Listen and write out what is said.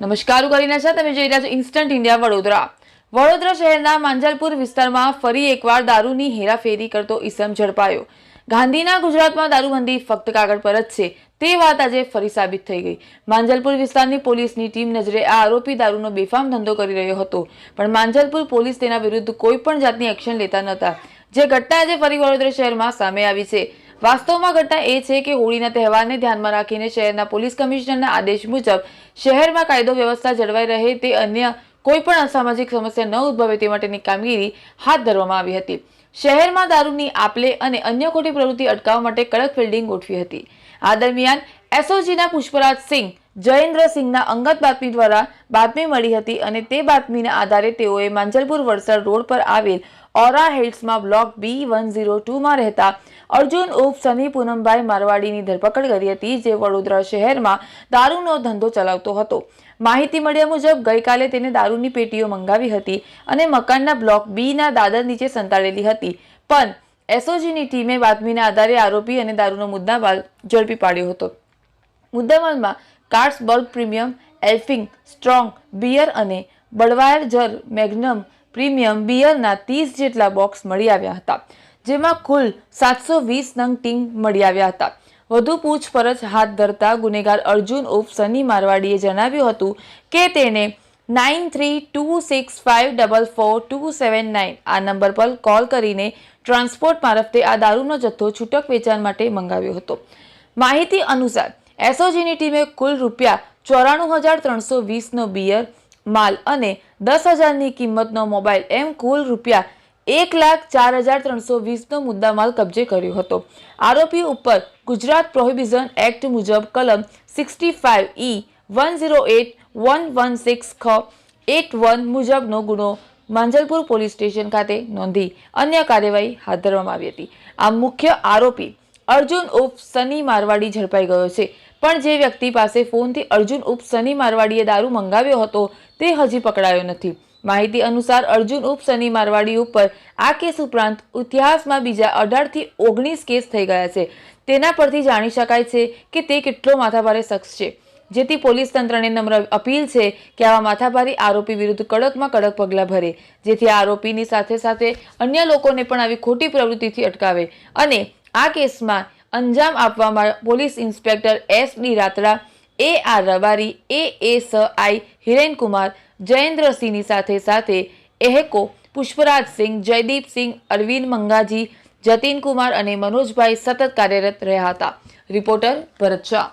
નમસ્કાર કરીને છે તમે જોઈ રહ્યા છો ઇન્સ્ટન્ટ ઇન્ડિયા વડોદરા. વડોદરા શહેરના માંજલપુર વિસ્તારમાં ફરી એકવાર દારૂની હેરાફેરી કરતો ઈસમ ઝડપાયો. ગાંધીના ગુજરાતમાં દારૂબંધી ફક્ત કાગળ પર જ છે. તે વાત આજે ફરી સાબિત થઈ ગઈ. માંજલપુર વિસ્તારની પોલીસની ટીમ નજરે આ આરોપી દારૂનો બેફામ ધંધો કરી રહ્યો હતો. પણ માંજલપુર પોલીસ તેના વિરુદ્ધ કોઈ પણ જાતની એક્શન લેતા નહોતા. જે ઘટના આજે ફરી વડોદરા શહેરમાં સામે આવી છે. વાસ્તવમાં ઘટના એ છે કે હોળીના તહેવારને ધ્યાનમાં રાખીને શહેરના પોલીસ કમિશનરના આદેશ મુજબ શહેરમાં કાયદો વ્યવસ્થા જળવાઈ રહે તે અન્ય કોઈ પણ અસામાજિક સમસ્યા ન ઉદ્ભવે તે માટેની કામગીરી હાથ ધરવામાં આવી હતી. શહેરમાં દારૂની આપલે અને અન્ય ખોટી પ્રવૃત્તિ અટકાવવા માટે કડક ફિલ્ડિંગ ગોઠવી હતી. આ દરમિયાન એસઓજીના પુષ્પરાજ સિંહ જયેન્દ્રસિંહના અંગત બાતમી દ્વારા બાતમી મળી હતી અને તે બાતમીના આધારે તેઓએ માંજલપુર વડસર રોડ પર આવેલ ઓરા હિલ્સમાં બ્લોક બી વન ઝીરો ટુમાં રહેતા અર્જુન ઉપ સની પૂનમભાઈ મારવાડીની ધરપકડ કરી હતી, જે વડોદરા શહેરમાં દારૂનો ધંધો ચલાવતો હતો. માહિતી મળ્યા મુજબ, ગઈકાલે તેને દારૂની પેટીઓ મંગાવી હતી અને મકાનના બ્લોક બીના દાદર નીચે સંતાડેલી હતી. પણ એસઓજીની ટીમે બાતમીના આધારે આરોપી અને દારૂનો મુદ્દામાલ ઝડપી પાડ્યો હતો. મુદ્દામાલમાં કાર્સબર્ગ પ્રીમિયમ, એલ્ફિંગ, સ્ટ્રોંગ, બિયર અને બળવાયર મેગ્નમ પ્રીમિયમ, બિયરના ત્રીસ જેટલા બોક્સ મળી આવ્યા હતા, જેમાં કુલ સાતસો વીસ નંગ ટીંગ મળી આવ્યા હતા. વધુ પૂછપરછ હાથ ધરતા ગુનેગાર અર્જુન ઉર્ફ સની મારવાડીએ જણાવ્યું હતું કે તેને nine three two six five double four two seven nine આ નંબર પર કોલ કરીને ટ્રાન્સપોર્ટ મારફતે આ દારૂનો જથ્થો છૂટક વેચાણ માટે મંગાવ્યો હતો. માહિતી અનુસાર એસઓજીની ટીમે કુલ રૂપિયા ચોરાણું હજાર ત્રણસો વીસનો બિયર, માલ અને દસ હજારની કિંમતનો મોબાઈલ એમ કુલ રૂપિયા એક લાખ ચાર હજાર ત્રણસો વીસનો મુદ્દામાલ કબજે કર્યો હતો. આરોપી ઉપર ગુજરાત પ્રોહિબિશન એક્ટ મુજબ કલમ sixty five E one zero eight one one six ખ એટ વન મુજબનો ગુનો માંજલપુર પોલીસ સ્ટેશન ખાતે નોંધી અન્ય કાર્યવાહી હાથ ધરવામાં આવી હતી. આ મુખ્ય આરોપી અર્જુન ઉપ સની મારવાડી ઝડપાઈ ગયો છે. પણ જે વ્યક્તિ પાસે ફોનથી અર્જુન ઉપ સની મારવાડીએ દારૂ મંગાવ્યો હતો, તે હજી પકડાયો નથી. માહિતી અનુસાર અર્જુન ઉપ સની મારવાડી ઉપર આ કેસ ઉપરાંત ઇતિહાસમાં બીજા અઢારથી ઓગણીસ કેસ થઈ ગયા છે. તેના પરથી જાણી શકાય છે કે તે કેટલો માથાભારે શખ્સ છે. જેથી પોલીસ તંત્રને નમ્ર અપીલ છે કે આવા માથાભારી આરોપી વિરુદ્ધ કડકમાં કડક પગલાં ભરે. જેથી આરોપીની સાથે સાથે અન્ય લોકોને પણ આવી ખોટી પ્રવૃત્તિથી અટકાવે અને આ કેસમાં અંજામ આપવામાં police inspector S D Ratra, A R Rabari A A S I Hirenkumar જયેન્દ્રસિંહની સાથે સાથે એહેકો પુષ્પરાજસિંહ જયદીપસિંહ અરવિંદ મંગાજી જતીનકુમાર અને મનોજભાઈ સતત કાર્યરત રહ્યા હતા. રિપોર્ટર ભરત શાહ.